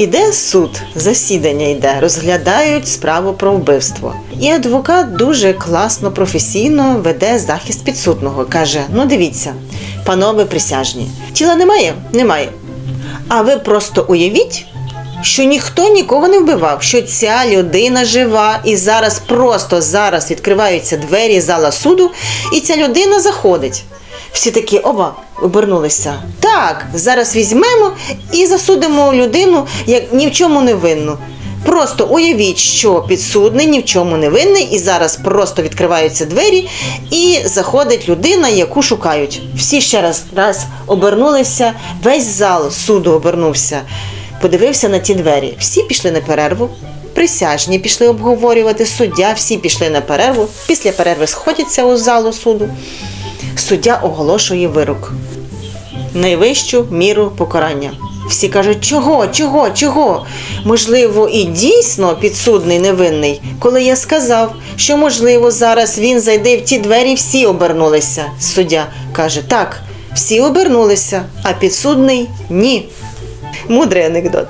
Іде суд, засідання йде, розглядають справу про вбивство. І адвокат дуже класно, професійно веде захист підсудного. Каже: ну дивіться, панове присяжні, тіла немає? Немає. А ви просто уявіть, що ніхто нікого не вбивав, що ця людина жива, і зараз просто зараз відкриваються двері зала суду, і ця людина заходить. Всі такі оба обернулися. Так, зараз візьмемо і засудимо людину як ні в чому не винну. Просто уявіть, що підсудний ні в чому не винний, і зараз просто відкриваються двері, і заходить людина, яку шукають. Всі ще раз раз обернулися, весь зал суду обернувся, подивився на ті двері. Всі пішли на перерву. Присяжні пішли обговорювати, суддя, всі пішли на перерву. Після перерви сходяться у залу суду. Суддя оголошує вирок найвищу міру покарання. Всі кажуть, чого, чого, чого? Можливо, і дійсно підсудний невинний, коли я сказав, що можливо зараз він зайде в ті двері, всі обернулися. Суддя каже, так, всі обернулися, а підсудний ні. Мудрий анекдот.